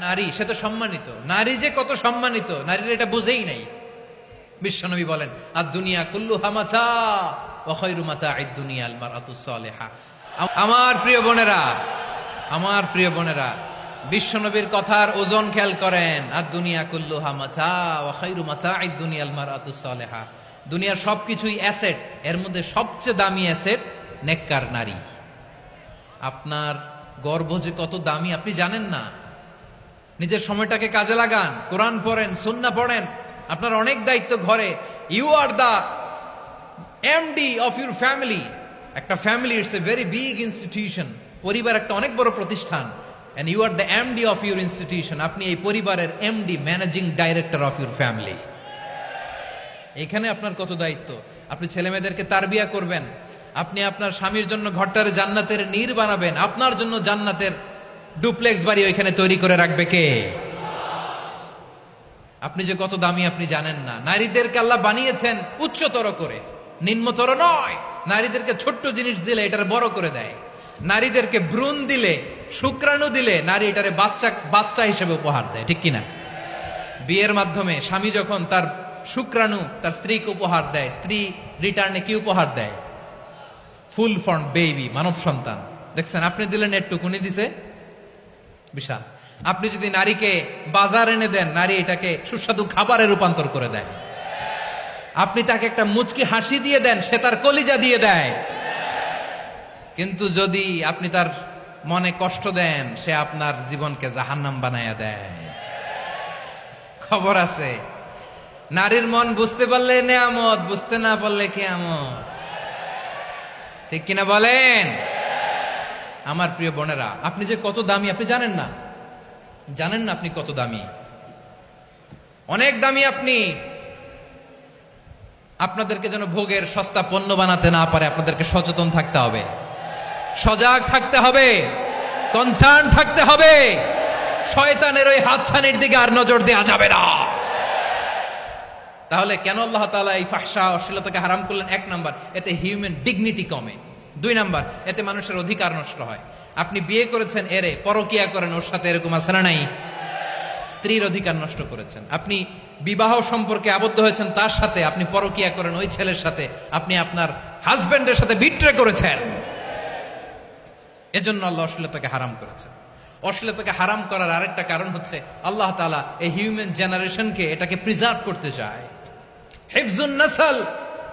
নারী, সে তো সম্মানিত। নারী যে কত সম্মানিত, নারীর এটা বুঝেই নাই। বিশ্বনবী বলেন আর দুনিয়া কুল্লু হামাচা অখৈরু মাতা আইদ দুনিয়া আল মারাতু আমার প্রিয় বোনেরা, আমার প্রিয় বোনেরা, বিশ্বনবীর কথার ওজন খেয়াল করেন। আর দুনিয়া কুল্লু হামাচা অখৈরু মাতা আইদ দুনিয়া আল মারাতু সালেহা। দুনিয়ার সবকিছুই অ্যাসেট, এর মধ্যে সবচেয়ে দামি অ্যাসেট নেককার নারী। আপনার গর্ভ যে কত দামি, আপনি জানেন না? নিজের সময়টাকে কাজে লাগান, কোরআন পড়েন সুন্না পড়েন। আপনার অনেক দায়িত্ব ঘরে। You are the MD of your family একটা family it's a very big institution পরিবার একটা অনেক বড় প্রতিষ্ঠান। And you are the MD of your institution আপনি এই পরিবারের MD managing director of your family এখানে আপনার কত দায়িত্ব? আপনি ছেলে মেয়েদেরকে তারবিয়া করবেন। আপনি আপনার স্বামীর জন্য ঘরটার জান্নাতের নীর বানাবেন। আপনার জন্য জান্নাতের ডুপ্লেক্স বাড়ি ওইখানে তৈরি করে রাখবে কে? আপনি যে কত দামি আপনি জানেন না। নারীদেরকে আল্লাহ বানিয়েছেন উচ্চতর করে, নিম্নতর নয়। নারীদেরকে ছোট্ট জিনিস দিলে এটার বড় করে দেয়। নারীদেরকে ভ্রূণ দিলে, শুক্রাণু দিলে নারী এটারে বাচ্চা বাচ্চা হিসেবে উপহার দেয়, ঠিক কিনা? বিয়ের মাধ্যমে স্বামী যখন তার শুক্রাণু, তার স্ত্রীকে উপহার দেয়, স্ত্রী রিটার্নে কি উপহার দেয়? ফুল ফর্ম বেবি মানব সন্তান। দেখছেন, আপনি দিলেন একটুকুনি দিছে বিশাল। আপনি যদি নারীকে বাজার এনে দেন, নারী এটাকে সুস্বাদু খাবারে রূপান্তর করে দেয়। আপনি তাকে একটা মুচকি হাসি দিয়ে দেন, সে তার কলিজা দিয়ে দেয়। কিন্তু যদি আপনি তার মনে কষ্ট দেন, সে আপনার জীবনকে জাহান্নাম বানায়া দেয়। খবর আছে, নারীর মন বুঝতে পারলে নেয়ামত, বুঝতে না পারলে কেয়ামত। ঠিক কিনা বলেন? আমার প্রিয় বোনেরা, আপনি যে কত দামি, আপনি জানেন না? জানেন না আপনি কত দামি? অনেক দামি আপনি। আপনাদেরকে যেন ভোগের সস্তা পণ্য বানাতে না পারে, আপনাদেরকে সচেতন থাকতে হবে। সজাগ থাকতে হবে। কনসার্ন থাকতে হবে। শয়তানের ওই হাতছানির দিকে আর নজর দেওয়া যাবে না। তাহলে কেন আল্লাহ তাআলা এই ফাহসা অশ্লীলতাকে হারাম করলেন? এক নাম্বার, এতে হিউম্যান ডিগনিটি কমে। দুই নাম্বার, এতে মানুষের অধিকার নষ্ট হয়। আপনি বিয়ে করেছেন, এরে পরকিয়া করেন, ওর সাথে এরকম আছে না নাই? স্ত্রীর অধিকার নষ্ট করেছেন। আপনি বিবাহ সম্পর্কে আবদ্ধ হয়েছেন, তার সাথে আপনি পরকিয়া করেন, ওই ছেলের সাথে আপনি আপনার হাজবেন্ডের সাথে বিট্রে করেছেন। এজন্য আল্লাহ অশ্লীলতাকে হারাম করেছেন। অশ্লীলতাকে হারাম করার আরেকটা কারণ হচ্ছে, আল্লাহ তাআলা এই হিউম্যান জেনারেশনকে এটাকে প্রিজার্ভ করতে চায়। হেফজুন নাসাল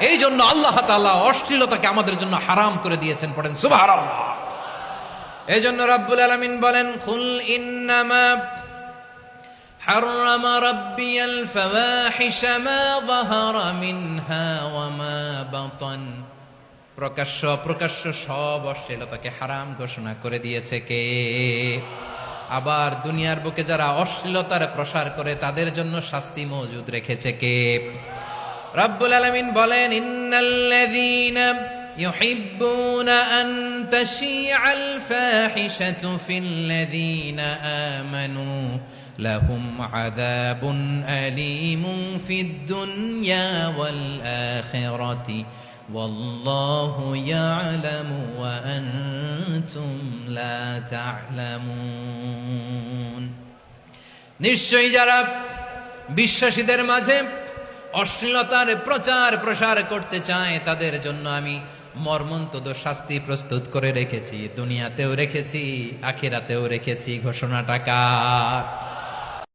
এই জন্য আল্লাহ তাআলা অশ্লীলতাকে আমাদের জন্য হারাম করে দিয়েছেন পড়েন সুবহানাল্লাহ এই জন্য রাব্বুল আলামিন বলেন কুল ইন্নামা حرم ربي الفواحش ما ظهر منها وما بطن প্রকাশ্য প্রকাশ্য সব অশ্লীলতাকে হারাম ঘোষণা করে দিয়েছে কে আবার দুনিয়ার বুকে যারা অশ্লীলতার প্রসার করে তাদের জন্য শাস্তি মজুদ রেখেছে কে রব্বুল আলামিন বলেন ইন্নাল্লাযীনা يحبون أن تشيع الفاحشة في الذين آمنوا لهم عذاب أليم في الدنيا والآخرة والله يعلم وأنتم لا تعلمون নিশ্চয়ই যারা বিশ্বাসীদের মাঝে অশ্লীলতার প্রচার প্রসার করতে চায়, তাদের জন্য আমি মর্মন্তদ শাস্তি প্রস্তুত করে রেখেছি। দুনিয়াতেও রেখেছি, আখেরাতেও রেখেছি ঘোষণা কার?